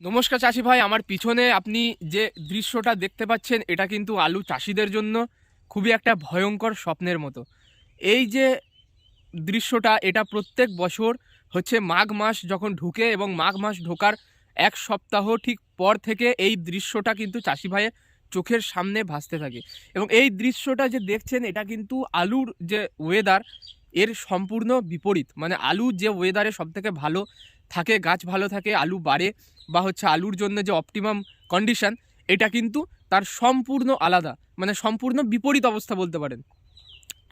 নমস্কার চাষি ভাই, আমার পিছনে আপনি যে দৃশ্যটা দেখতে পাচ্ছেন, এটা কিন্তু আলু চাষিদের জন্য খুবই একটা ভয়ঙ্কর স্বপ্নের মতো। এই যে দৃশ্যটা, এটা প্রত্যেক বছর হচ্ছে মাঘ মাস যখন ঢুকে এবং মাঘ মাস ঢোকার এক সপ্তাহ ঠিক পর থেকে এই দৃশ্যটা কিন্তু চাষি ভাইয়ের চোখের সামনে ভাসতে থাকে। এবং এই দৃশ্যটা যে দেখছেন, এটা কিন্তু আলুর যে ওয়েদার এর সম্পূর্ণ বিপরীত। মানে আলু যে ওয়েদারে সবথেকে ভালো থাকে, গাছ ভালো থাকে, আলু বাড়ে বা হচ্ছে আলুর জন্য যে অপটিমাম কন্ডিশন এটা কিন্তু তার সম্পূর্ণ আলাদা মানে সম্পূর্ণ বিপরীত অবস্থা বলতে পারেন।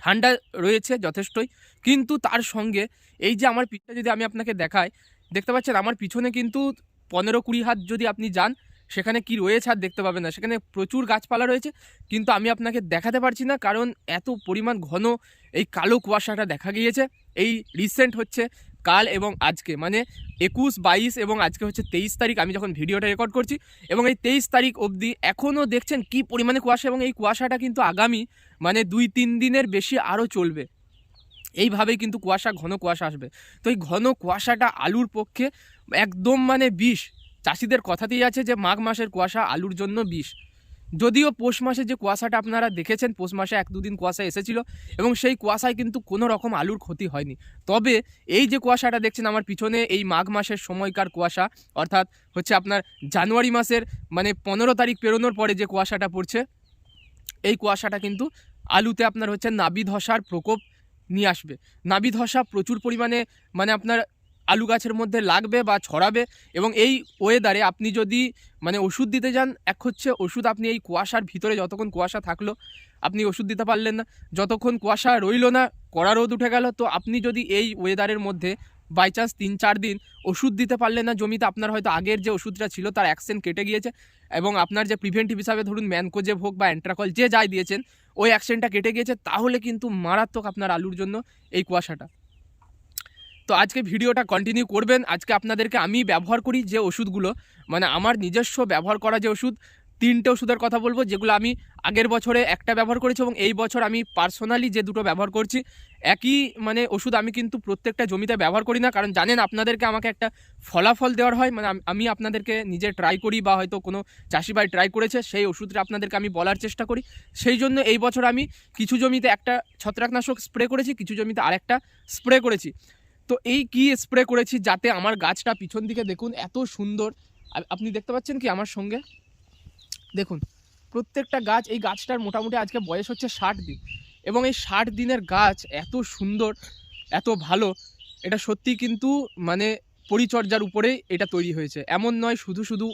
ঠান্ডা রয়েছে যথেষ্টই, কিন্তু তার সঙ্গে এই যে আমার পিঠটা যদি আমি আপনাকে দেখাই, দেখতে পাচ্ছেন আমার পিছনে কিন্তু পনেরো কুড়ি হাত যদি আপনি যান, সেখানে কি রয়েছে আর দেখতে পাবেন না। সেখানে প্রচুর গাছপালা রয়েছে, কিন্তু আমি আপনাকে দেখাতে পারছি না, কারণ এত পরিমাণ ঘন এই কালো কুয়াশাটা দেখা গিয়েছে। এই রিসেন্ট হচ্ছে কাল এবং আজকে মানে একুশ, বাইশ এবং আজকে হচ্ছে তেইশ তারিখ আমি যখন ভিডিওটা রেকর্ড করছি এবং এই তেইশ তারিখ অবধি এখনও দেখছেন কি পরিমাণে কুয়াশা এবং এই কুয়াশাটা কিন্তু আগামী মানে দুই, তিন দিনের বেশি আরও চলবে। এইভাবেই কিন্তু কুয়াশা, ঘন কুয়াশা আসবে। তো এই ঘন কুয়াশাটা আলুর পক্ষে একদম মানে বিষ। চাষিদের কথাতেই আছে যে মাঘ মাসের কুয়াশা আলুর জন্য বিষ। যদিও পৌষ মাসে যে কুয়াশাটা আপনারা দেখেছেন, পৌষ মাসে এক দুদিন কুয়াশা এসেছিল এবং সেই কুয়াশায় কিন্তু কোনো রকম আলুর ক্ষতি হয়নি। তবে এই যে কুয়াশাটা দেখছেন, আমার পিছনে এই মাঘ মাসের সময়কার কুয়াশা, অর্থাৎ হচ্ছে আপনার জানুয়ারি মাসের মানে পনেরো তারিখ পেরোনোর পরে যে কুয়াশাটা পড়ছে, এই কুয়াশাটা কিন্তু আলুতে আপনার হচ্ছে নাবি ধসার প্রকোপ নিয়ে আসবে। নাবি ধসা প্রচুর পরিমাণে মানে আপনার আলু গাছের মধ্যে লাগবে বা ছড়াবে এবং এই ওয়েদারে আপনি যদি মানে ওষুধ দিতে যান, এক হচ্ছে ওষুধ আপনি এই কুয়াশার ভিতরে যতক্ষণ কুয়াশা থাকল, আপনি ওষুধ দিতে পারলেন না। যতক্ষণ কুয়াশা রইল না, কড়া রোদ উঠে গেল, তো আপনি যদি এই ওয়েদারের মধ্যে বাই চান্স তিন চার দিন ওষুধ দিতে পারলেন না, জমিতে আপনার হয়তো আগের যে ওষুধটা ছিল, তার অ্যাকশন কেটে গিয়েছে এবং আপনার যে প্রিভেন্টিভ হিসাবে ধরুন ম্যানকোজেব হোক বা অ্যান্ট্রাকল যে যাই দিয়েছেন, ওই অ্যাকশনটা কেটে গিয়েছে, তাহলে কিন্তু মারাত্মক আপনার আলুর জন্য এই কুয়াশাটা। তো আজকে ভিডিওটা কন্টিনিউ করবেন। আজকে আপনাদেরকে আমি ব্যবহার করি যে ওষুধগুলো মানে আমার নিজস্ব ব্যবহার করা যে ওষুধ, তিনটে ওষুধের কথা বলব, যেগুলো আমি আগের বছরে একটা ব্যবহার করেছি এবং এই বছর আমি পার্সোনালি যে দুটো ব্যবহার করছি, একই মানে ওষুধ আমি কিন্তু প্রত্যেকটা জমিতে ব্যবহার করি না। কারণ জানেন, আপনাদেরকে আমাকে একটা ফলাফল দেওয়ার হয় মানে আমি আপনাদেরকে নিজে ট্রাই করি বা হয়তো কোনো চাষি ভাই ট্রাই করেছে, সেই ওষুধটা আপনাদেরকে আমি বলার চেষ্টা করি। সেই জন্য এই বছর আমি কিছু জমিতে একটা ছত্রাকনাশক স্প্রে করেছি, কিছু জমিতে আরেকটা স্প্রে করেছি। তো এই কি স্প্রে করেছি যাতে আমার গাছটা পিছন দিকে দেখুন, এত সুন্দর। আপনি দেখতে পাচ্ছেন কি আমার সঙ্গে? দেখুন, প্রত্যেকটা গাছ, এই গাছটার মোটামুটি আজকে বয়স হচ্ছে ষাট দিন। এবং এই ষাট দিনের গাছ এত সুন্দর, এত ভালো, এটা সত্যি কিন্তু মানে পরিচর্যার উপরেই এটা তৈরি হয়েছে। এমন নয় শুধু শুধু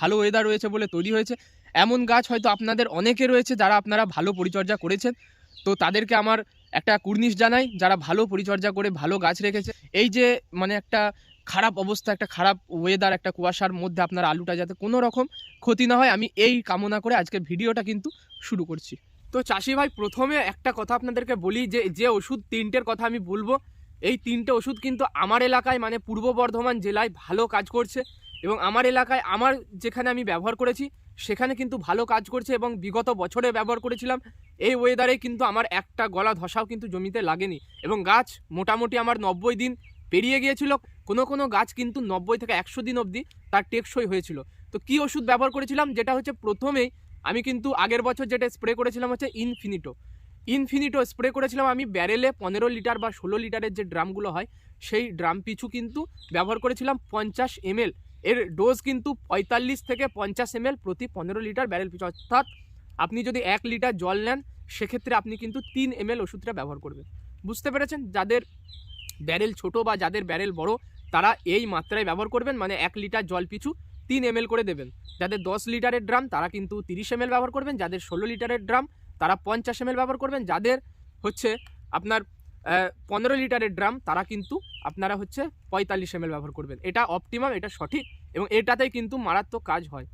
ভালো ওয়েদার রয়েছে বলে তৈরি হয়েছে। এমন গাছ হয়তো আপনাদের অনেকে রয়েছে যারা আপনারা ভালো পরিচর্যা করেছেন। তো তাদেরকে আমার একটা কুর্নিশ জানাই, যারা ভালো পরিচর্যা করে, ভালো গাছ রেখেছে। এই যে মানে একটা খারাপ অবস্থা, একটা খারাপ ওয়েদার একটা কুয়াশার মধ্যে আপনার আলুটা যাতে কোনো রকম ক্ষতি না হয়, আমি এই কামনা করে আজকের ভিডিওটা কিন্তু শুরু করছি। তো চাষি ভাই, প্রথমে একটা কথা আপনাদেরকে বলি যে যে ওষুধ তিনটের কথা আমি বলব, এই তিনটে ওষুধ কিন্তু আমার এলাকায় মানে পূর্ব বর্ধমান জেলায় ভালো কাজ করছে এবং আমার এলাকায় আমার যেখানে আমি ব্যবহার করেছি সেখানে কিন্তু ভালো কাজ করছে এবং বিগত বছরে ব্যবহার করেছিলাম। এই ওয়েদারে কিন্তু আমার একটা গলা ধসাও কিন্তু জমিতে লাগেনি এবং গাছ মোটামুটি আমার নব্বই দিন পেরিয়ে গিয়েছিল। কোনো কোনো গাছ কিন্তু নব্বই থেকে একশো দিন অবধি তার টেকসই হয়েছিল। তো কি ওষুধ ব্যবহার করেছিলাম? যেটা হচ্ছে প্রথমেই আমি কিন্তু আগের বছর যেটা স্প্রে করেছিলাম হচ্ছে ইনফিনিটো ইনফিনিটো স্প্রে করেছিলাম আমি ব্যারেলে পনেরো লিটার বা ষোলো লিটারের যে ড্রামগুলো হয়, সেই ড্রাম পিছু কিন্তু ব্যবহার করেছিলাম পঞ্চাশ এমএল। এর ডোজ কিন্তু পঁয়তাল্লিশ থেকে পঞ্চাশ এমএল প্রতি পনেরো লিটার ব্যারেল পিছু, অর্থাৎ আপনি যদি এক লিটার জল নেন, সেক্ষেত্রে আপনি কিন্তু তিন এমএল ওষুধটা ব্যবহার করবেন। বুঝতে পেরেছেন? যাদের ব্যারেল ছোট বা যাদের ব্যারেল বড়, তারা এই মাত্রায় ব্যবহার করবেন মানে এক লিটার জল পিছু তিন এমএল করে দেবেন। যাদের দশ লিটারের ড্রাম তারা কিন্তু তিরিশ এমএল ব্যবহার করবেন। যাদের ষোলো লিটারের ড্রাম তারা পঞ্চাশ এমএল ব্যবহার করবেন। যাদের হচ্ছে আপনার পনেরো লিটারের ড্রাম, তারা কিন্তু আপনারা হচ্ছে পঁয়তাল্লিশ এমএল ব্যবহার করবেন। এটা অপটিমাম এটা সঠিক এবং এটাতেই কিন্তু মারাত্মক কাজ হয়।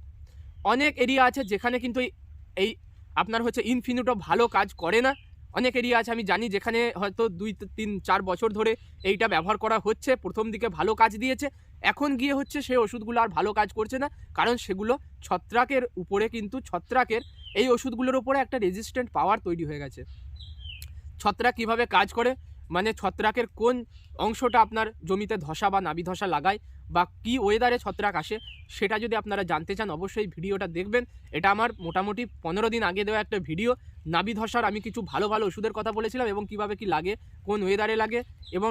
অনেক এরিয়া আছে যেখানে কিন্তু এই- এই আপনার হচ্ছে ইনফিনিটো ভালো কাজ করে না। অনেক এরিয়া আছে, আমি জানি যেখানে হয়তো দুই তিন চার বছর ধরে এইটা ব্যবহার করা হচ্ছে, প্রথম দিকে ভালো কাজ দিয়েছে। এখন গিয়ে হচ্ছে সেই ওষুধগুলো আর ভালো কাজ করছে না, কারণ সেগুলো ছত্রাকের উপরে কিন্তু, ছত্রাকের এই ওষুধগুলোর উপরে একটা রেজিস্ট্যান্ট পাওয়ার তৈরি হয়ে গেছে। ছত্রাক কীভাবে কাজ করে? মানে ছত্রাকের কোন অংশটা আপনার জমিতে ধসা বা নাবি ধসা লাগায় বা কি ওয়েদারে ছত্রাক আসে সেটা যদি আপনারা জানতে চান, অবশ্যই ভিডিওটা দেখবেন। এটা আমার মোটামুটি পনেরো দিন আগে দেওয়া একটা ভিডিও। নাবি ধসার আমি কিছু ভালো ভালো ওষুধের কথা বলেছিলাম এবং কীভাবে কি লাগে, কোন ওয়েদারে লাগে এবং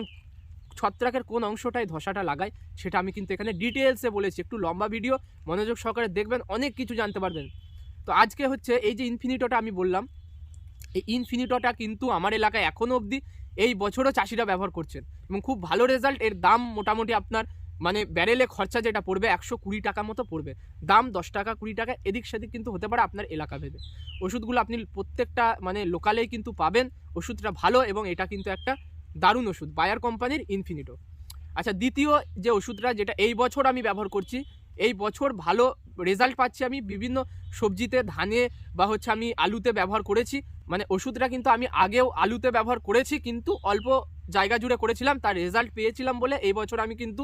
ছত্রাকের কোন অংশটায় ধসাটা লাগায় সেটা আমি কিন্তু এখানে ডিটেলসে বলেছি। একটু লম্বা ভিডিও, মনোযোগ সহকারে দেখবেন, অনেক কিছু জানতে পারবেন। তো আজকে হচ্ছে এই যে ইনফিনিটোটা আমি বললাম এই ইনফিনিটোটা কিন্তু আমার এলাকায় এখনও অবধি এই বছরও চাষিরা ব্যবহার করছেন। এবং খুব ভালো রেজাল্ট এর দাম মোটামুটি আপনার মানে ব্যারেলে খরচা যেটা পড়বে একশো কুড়ি টাকা মতো পড়বে। দাম দশ টাকা, কুড়ি টাকা, এদিক সেদিক কিন্তু হতে পারে আপনার এলাকা ভেদে। ওষুধগুলো আপনি প্রত্যেকটা মানে লোকালেই কিন্তু পাবেন, ওষুধটা ভালো এবং এটা কিন্তু একটা দারুণ ওষুধ বায়ার কোম্পানির ইনফিনিটো আচ্ছা দ্বিতীয় যে ওষুধটা যেটা এই বছর আমি ব্যবহার করছি, এই বছর ভালো রেজাল্ট পাচ্ছি আমি বিভিন্ন সবজিতে, ধানে বা হচ্ছে আমি আলুতে ব্যবহার করেছি। মানে ওষুধটা কিন্তু আমি আগেও আলুতে ব্যবহার করেছি, কিন্তু অল্প জায়গা জুড়ে করেছিলাম, তার রেজাল্ট পেয়েছিলাম বলে এই বছর আমি কিন্তু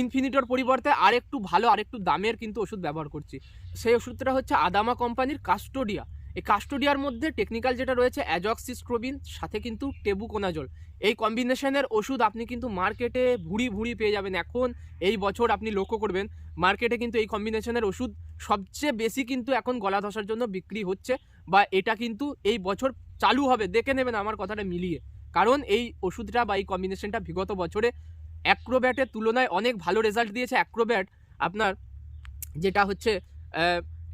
ইনফিনিটোর পরিবর্তে আরেকটু ভালো, আরেকটু দামের কিন্তু ওষুধ ব্যবহার করছি। সেই ওষুধটা হচ্ছে আদামা কোম্পানির কাস্টোডিয়া এই কাস্টোডিয়ার মধ্যে টেকনিক্যাল যেটা রয়েছে অ্যাজক্সিস্ট্রোবিন সাথে কিন্তু টেবুকোনাজল এই কম্বিনেশনের ওষুধ আপনি কিন্তু মার্কেটে ভুড়ি ভুড়ি পেয়ে যাবেন। এখন এই বছর আপনি লক্ষ্য করবেন মার্কেটে কিন্তু এই কম্বিনেশনের ওষুধ সবচেয়ে বেশি কিন্তু এখন গলা ধসার জন্য বিক্রি হচ্ছে বা এটা কিন্তু এই বছর চালু হবে। দেখে নেবেন আমার কথাটা মিলিয়ে। কারণ এই ওষুধটা বা এই কম্বিনেশনটা বিগত বছরে অ্যাক্রোব্যাটের তুলনায় অনেক ভালো রেজাল্ট দিয়েছে। অ্যাক্রোব্যাট আপনার যেটা হচ্ছে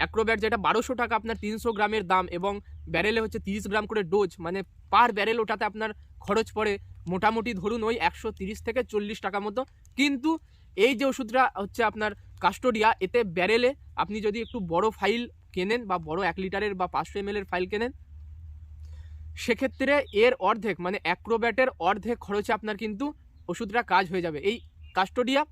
অ্যাক্রোব্যাট যেটা বারোশো টাকা আপনার তিনশো গ্রামের দাম এবং ব্যারেলে হচ্ছে তিরিশ গ্রাম করে ডোজ মানে পার ব্যারেল ওটাতে আপনার খরচ পড়ে মোটামুটি ধরুন ওই একশো তিরিশ থেকে চল্লিশ টাকা মতো। কিন্তু এই যে ওষুধটা হচ্ছে আপনার কাস্টোডিয়া, এতে ব্যারেলে আপনি যদি একটু বড় ফাইল কেনেন বা বড় এক লিটারের বা পাঁচশো এম ফাইল কেনেন, সেক্ষেত্রে এর অর্ধেক মানে অ্যাক্রোব্যাটের অর্ধেক খরচে আপনার কিন্তু ওষুধটা কাজ হয়ে যাবে। এই কাস্টোডিয়া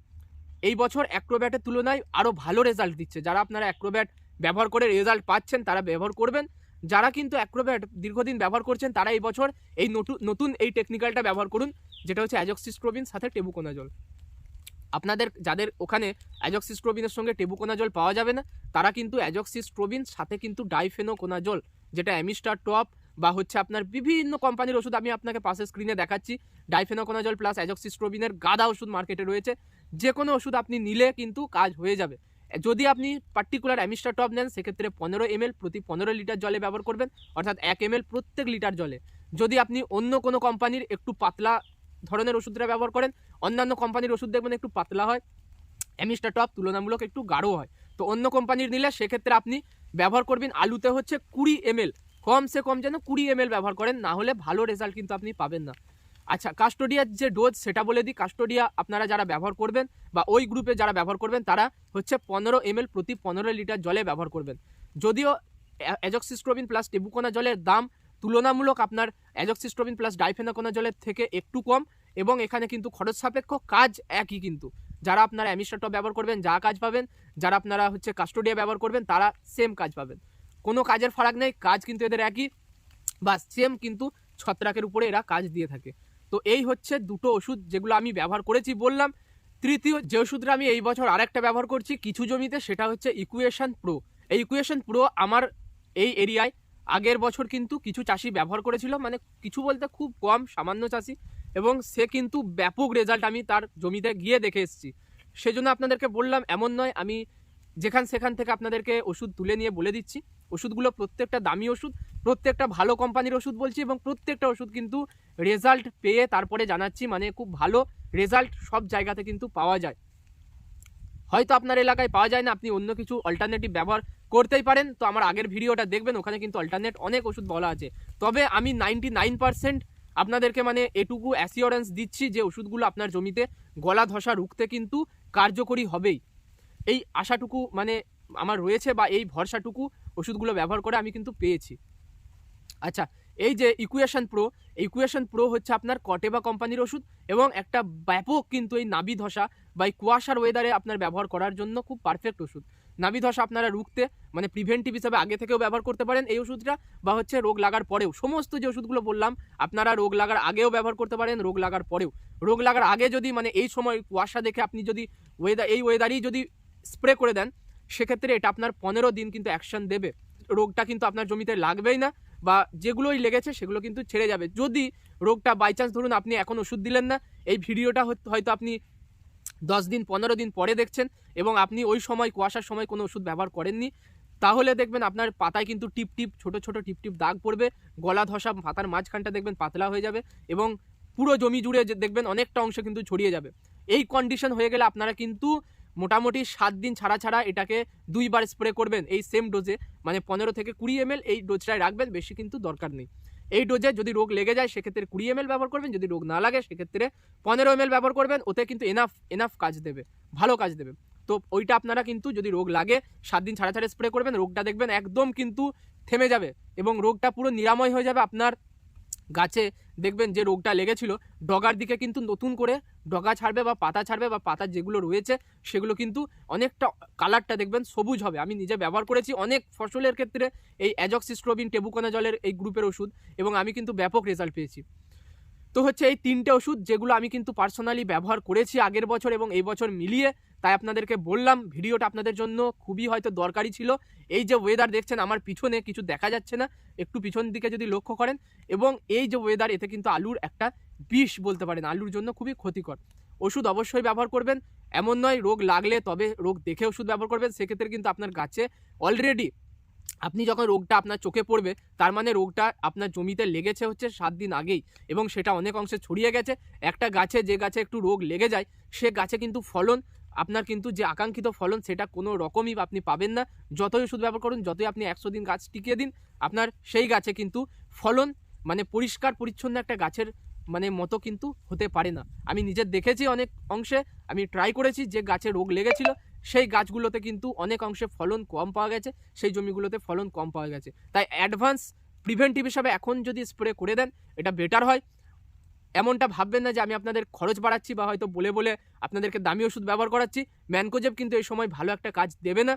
এই বছর অ্যাক্রোব্যাটের তুলনায় আরও ভালো রেজাল্ট দিচ্ছে। যারা আপনারা অ্যাক্রোব্যাট ব্যবহার করে রেজাল্ট পাচ্ছেন, তারা ব্যবহার করবেন। যারা কিন্তু অ্যাক্রোব্যাট দীর্ঘদিন ব্যবহার করছেন, তারা এই বছর এই নতুন নতুন এই টেকনিক্যালটা ব্যবহার করুন, যেটা হচ্ছে অ্যাজক্সিস্ট্রোবিন সাথে টেবুকোনাজল আপনাদের, যাদের ওখানে অ্যাজক্সিস্ট্রোবিনের সঙ্গে টেবুকোনাজল পাওয়া যাবে না, তারা কিন্তু অ্যাজক্সিস্ট্রোবিন সাথে কিন্তু ডাইফেনোকোনাজল যেটা অ্যামিস্টার টপ বা হচ্ছে আপনার বিভিন্ন কোম্পানির ওষুধ আমি আপনাকে পাশে স্ক্রিনে দেখাচ্ছি। ডাইফেনোকোনাজল প্লাস অ্যাজক্সিস্ট্রোবিনের গাদা ওষুধ মার্কেটে রয়েছে। যে কোনো ওষুধ আপনি নিলে কিন্তু কাজ হয়ে যাবে। যদি আপনি পার্টিকুলার অ্যামিস্টার টপ নেন, সেক্ষেত্রে পনেরো এম প্রতি পনেরো লিটার জলে ব্যবহার করবেন, অর্থাৎ এক এম প্রত্যেক লিটার জলে। যদি আপনি অন্য কোনো কোম্পানির একটু পাতলা ধরনের ওষুধটা ব্যবহার করেন, অন্যান্য কোম্পানির ওষুধ দেখবেন একটু পাতলা হয় অ্যামিস্টার টপ তুলনামূলক একটু গাঢ় হয়। তো অন্য কোম্পানির নিলে সেক্ষেত্রে আপনি ব্যবহার করবেন আলুতে হচ্ছে কুড়ি এম কমসে কম যেন কুড়ি এম ব্যবহার করেন, না হলে ভালো রেজাল্ট কিন্তু আপনি পাবেন না। আচ্ছা কাস্টোডিয়ার যে ডোজ সেটা বলে দিই। কাস্টোডিয়া আপনারা যারা ব্যবহার করবেন বা ওই গ্রুপে যারা ব্যবহার করবেন, তারা হচ্ছে পনেরো এম প্রতি পনেরো লিটার জলে ব্যবহার করবেন। যদিও অ্যাজক্সিস্ট্রোবিন প্লাস টেবুকোনা জলের দাম তুলনামূলক আপনার অ্যাজক্সিস্ট্রোবিন প্লাস ডাইফেনাকোনা জলের থেকে একটু কম এবং এখানে কিন্তু খরচ সাপেক্ষ কাজ একই কিন্তু। যারা আপনারা অ্যামিস্টার টপ ব্যবহার করবেন, যা কাজ পাবেন, যারা আপনারা হচ্ছে কাস্টোডিয়া ব্যবহার করবেন, তারা সেম কাজ পাবেন। কোনো কাজের ফারাক নেই, কাজ কিন্তু এদের একই বা সেম কিন্তু ছত্রাকের উপরে এরা কাজ দিয়ে থাকে। তো এই হচ্ছে দুটো ওষুধ যেগুলো আমি ব্যবহার করেছি বললাম। তৃতীয় যে ওষুধটা আমি এই বছর আরেকটা ব্যবহার করছি কিছু জমিতে, সেটা হচ্ছে ইকুয়েশন প্রো এই ইকুয়েশন প্রো আমার এই এরিয়ায় আগের বছর কিন্তু কিছু চাষি ব্যবহার করেছিল মানে কিছু বলতে খুব কম সামান্য চাষি, এবং সে কিন্তু ব্যাপক রেজাল্ট আমি তার জমিতে গিয়ে দেখে এসেছি। সেজন্য আপনাদেরকে বললাম, এমন নয় আমি যেখান সেখান থেকে আপনাদেরকে ওষুধ তুলে নিয়ে বলে দিচ্ছি। ওষুধগুলো প্রত্যেকটা দামি ওষুধ, প্রত্যেকটা ভালো কোম্পানির ওষুধ বলছি এবং প্রত্যেকটা ওষুধ কিন্তু রেজাল্ট পেয়ে তারপরে জানাচ্ছি মানে খুব ভালো রেজাল্ট সব জায়গাতে কিন্তু পাওয়া যায়। হয়তো আপনার এলাকায় পাওয়া যায় না, আপনি অন্য কিছু অল্টারনেটিভ ব্যবহার করতেই পারেন। তো আমার আগের ভিডিওটা দেখবেন, ওখানে কিন্তু অল্টারনেট অনেক ওষুধ বলা আছে। তবে আমি নাইনটি নাইন পার্সেন্ট আপনাদেরকে মানে এটুকু অ্যাসিওরেন্স দিচ্ছি যে ওষুধগুলো আপনার জমিতে গলা ধসা রুখতে কিন্তু কার্যকরী হবেই। এই আশাটুকু মানে আমার রয়েছে বা এই ভরসাটুকু ওষুধগুলো ব্যবহার করে আমি কিন্তু পেয়েছি। আচ্ছা এই যে ইকুয়েশন প্রো ইকুয়েশন প্রো হচ্ছে আপনার কটেবা কোম্পানির ওষুধ এবং একটা ব্যাপক কিন্তু এই নাবি ধসা বা এই কুয়াশার ওয়েদারে আপনার ব্যবহার করার জন্য খুব পারফেক্ট ওষুধ। নাবি ধসা আপনারা রুখতে মানে প্রিভেন্টিভ হিসাবে আগে থেকেও ব্যবহার করতে পারেন এই ওষুধটা বা হচ্ছে রোগ লাগার পরেও। সমস্ত যে ওষুধগুলো বললাম, আপনারা রোগ লাগার আগেও ব্যবহার করতে পারেন, রোগ লাগার পরেও। রোগ লাগার আগে যদি মানে এই সময় কুয়াশা দেখে আপনি যদি ওয়েদার এই ওয়েদারই যদি স্প্রে করে দেন, সেক্ষেত্রে এটা আপনার পনেরো দিন কিন্তু অ্যাকশন দেবে। রোগটা কিন্তু আপনার জমিতে লাগবেই না বা যেগুলোই লেগেছে সেগুলো কিন্তু ছেড়ে যাবে। যদি রোগটা বাই চান্স ধরুন আপনি এখন ওষুধ দিলেন না, এই ভিডিওটা হয়তো আপনি দশ দিন, পনেরো দিন পরে দেখছেন এবং আপনি ওই সময়, কুয়াশার সময় কোনো ওষুধ ব্যবহার করেননি, তাহলে দেখবেন আপনার পাতায় কিন্তু টিপ টিপ, ছোট ছোট, টিপ টিপ দাগ পড়বে, গলা ধসা পাতার মাঝখানটা দেখবেন পাতলা হয়ে যাবে এবং পুরো জমি জুড়ে দেখবেন অনেকটা অংশ কিন্তু ছড়িয়ে যাবে। এই কন্ডিশন হয়ে গেলে আপনারা কিন্তু মোটামুটি সাত দিন ছাড়া ছাড়া এটাকে দুইবার স্প্রে করবেন এই সেম ডোজে মানে পনেরো থেকে কুড়ি এম এই ডোজটায় রাখবেন, বেশি কিন্তু দরকার নেই। এই ডোজে যদি রোগ লেগে যায়, সেক্ষেত্রে কুড়ি এম ব্যবহার করবেন, যদি রোগ না লাগে, সেক্ষেত্রে পনেরো এম ব্যবহার করবেন, ওতে কিন্তু এনাফ এনাফ কাজ দেবে, ভালো কাজ দেবে। তো ওইটা আপনারা কিন্তু যদি রোগ লাগে, সাত দিন ছাড়া ছাড়া স্প্রে করবেন, রোগটা দেখবেন একদম কিন্তু থেমে যাবে এবং রোগটা পুরো নিরাময় হয়ে যাবে আপনার গাছে দেখবেন যে রোগটা লেগেছিল, ডগার দিকে কিন্তু নতুন করে ডগা ছাড়বে বা পাতা ছাড়বে বা পাতা যেগুলো রয়েছে, সেগুলো কিন্তু অনেকটা কালারটা দেখবেন সবুজ হবে। আমি নিজে ব্যবহার করেছি অনেক ফসলের ক্ষেত্রে এই অ্যাজক্সিস্ট্রোবিন টেবুকোনা জলের এই গ্রুপের ওষুধ এবং আমি কিন্তু ব্যাপক রেজাল্ট পেয়েছি। তো হচ্ছে এই তিনটে ওষুধ যেগুলো আমি কিন্তু পার্সোনালি ব্যবহার করেছি আগের বছর এবং এই বছর মিলিয়ে, তাই আপনাদেরকে বললাম, ভিডিওটা আপনাদের জন্য খুবই হয়তো দরকারি ছিল। এই যে ওয়েদার দেখছেন, আমার পিছনে কিছু দেখা যাচ্ছে না, একটু পিছন দিকে যদি লক্ষ্য করেন এবং এই যে ওয়েদার এতে কিন্তু আলুর একটা বিষ বলতে পারেন, আলুর জন্য খুবই ক্ষতিকর। ওষুধ অবশ্যই ব্যবহার করবেন, এমন নয় রোগ লাগলে তবে রোগ দেখে ওষুধ ব্যবহার করবেন, সেক্ষেত্রে কিন্তু আপনার গাছে অলরেডি আপনি যখন রোগটা আপনার চোখে পড়বে, তার মানে রোগটা আপনার জমিতে লেগেছে হচ্ছে সাত দিন আগেই এবং সেটা অনেক অংশে ছড়িয়ে গেছে। একটা গাছে যে গাছে একটু রোগ লেগে যায়, সে গাছে কিন্তু ফলন, আপনার কিন্তু যে আকাঙ্ক্ষিত ফলন সেটা কোনো রকমই আপনি পাবেন না। যতই ওষুধ ব্যবহার করুন, যতই আপনি একশো দিন গাছ টিকিয়ে দিন, আপনার সেই গাছে কিন্তু ফলন মানে পরিষ্কার পরিচ্ছন্ন একটা গাছের মানে মতো কিন্তু হতে পারে না। আমি নিজে দেখেছি অনেক অংশে, আমি ট্রাই করেছি যে গাছে রোগ লেগেছিল সেই গাছগুলোতে কিন্তু অনেক অংশে ফলন কম পাওয়া গেছে, সেই জমিগুলোতে ফলন কম পাওয়া গেছে। তাই অ্যাডভান্স প্রিভেন্টিভ হিসাবে এখন যদি স্প্রে করে দেন, এটা বেটার হয়। এমনটা ভাববেন না যে আমি আপনাদের খরচ বাড়াচ্ছি বা হয়তো বলে বলে আপনাদেরকে দামি ওষুধ ব্যবহার করাচ্ছি। ম্যানকোজেব কিন্তু এই সময় ভালো একটা কাজ দেবে না।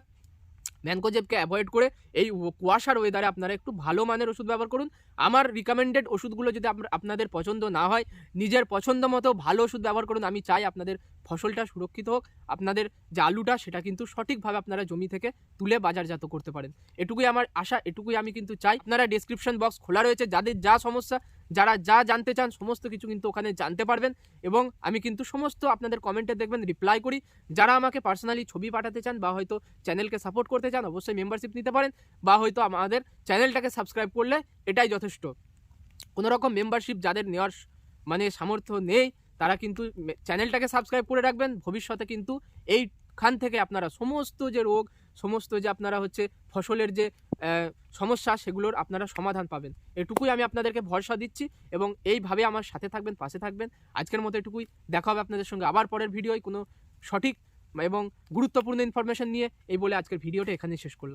ম্যানকোজেবকে অ্যাভয়েড করে এই কুয়াশার ওয়েদারে আপনারা একটু ভালো মানের ওষুধ ব্যবহার করুন। আমার রিকমেন্ডেড ওষুধগুলো যদি আপনাদের পছন্দ না হয়, নিজের পছন্দ মতো ভালো ওষুধ ব্যবহার করুন। আমি চাই আপনাদের ফসলটা সুরক্ষিত হোক। আপনাদের যে আলুটা, সেটা কিন্তু সঠিকভাবে আপনারা জমি থেকে তুলে বাজারজাত করতে পারেন। এটুকুই আমার আশা, এটুকুই আমি কিন্তু চাই। আপনারা ডিসক্রিপশন বক্স খোলা রয়েছে। যাদের যা সমস্যা যারা যা জানতে চান, সমস্ত কিছু কিন্তু ওখানে জানতে পারবেন এবং আমি কিন্তু সমস্ত আপনাদের কমেন্টে দেখবেন রিপ্লাই করি। যারা আমাকে পার্সোনালি ছবি পাঠাতে চান বা হয়তো চ্যানেলকে সাপোর্ট করতে চান, অবশ্যই মেম্বারশিপ নিতে পারেন বা হয়তো আমাদের চ্যানেলটাকে সাবস্ক্রাইব করলে এটাই যথেষ্ট। কোনো রকম মেম্বারশিপ যাদের নেওয়ার মানে সামর্থ্য নেই, তারা কিন্তু চ্যানেলটাকে সাবস্ক্রাইব করে রাখবেন। ভবিষ্যতে কিন্তু এইখান থেকে আপনারা সমস্ত যে রোগ, সমস্ত যে আপনারা হচ্ছে ফসলের যে সমস্যা সেগুলোর আপনারা সমাধান পাবেন। এটুকুই আমি আপনাদেরকে ভরসা দিচ্ছি এবং এইভাবে আমার সাথে থাকবেন, পাশে থাকবেন। আজকের মতো এটুকুই। দেখা হবে আপনাদের সঙ্গে আবার পরের ভিডিওয়। কোনো সঠিক এবং গুরুত্বপূর্ণ ইনফরমেশন নিয়ে এই বলে আজকের ভিডিওটা এখানেই শেষ করলাম।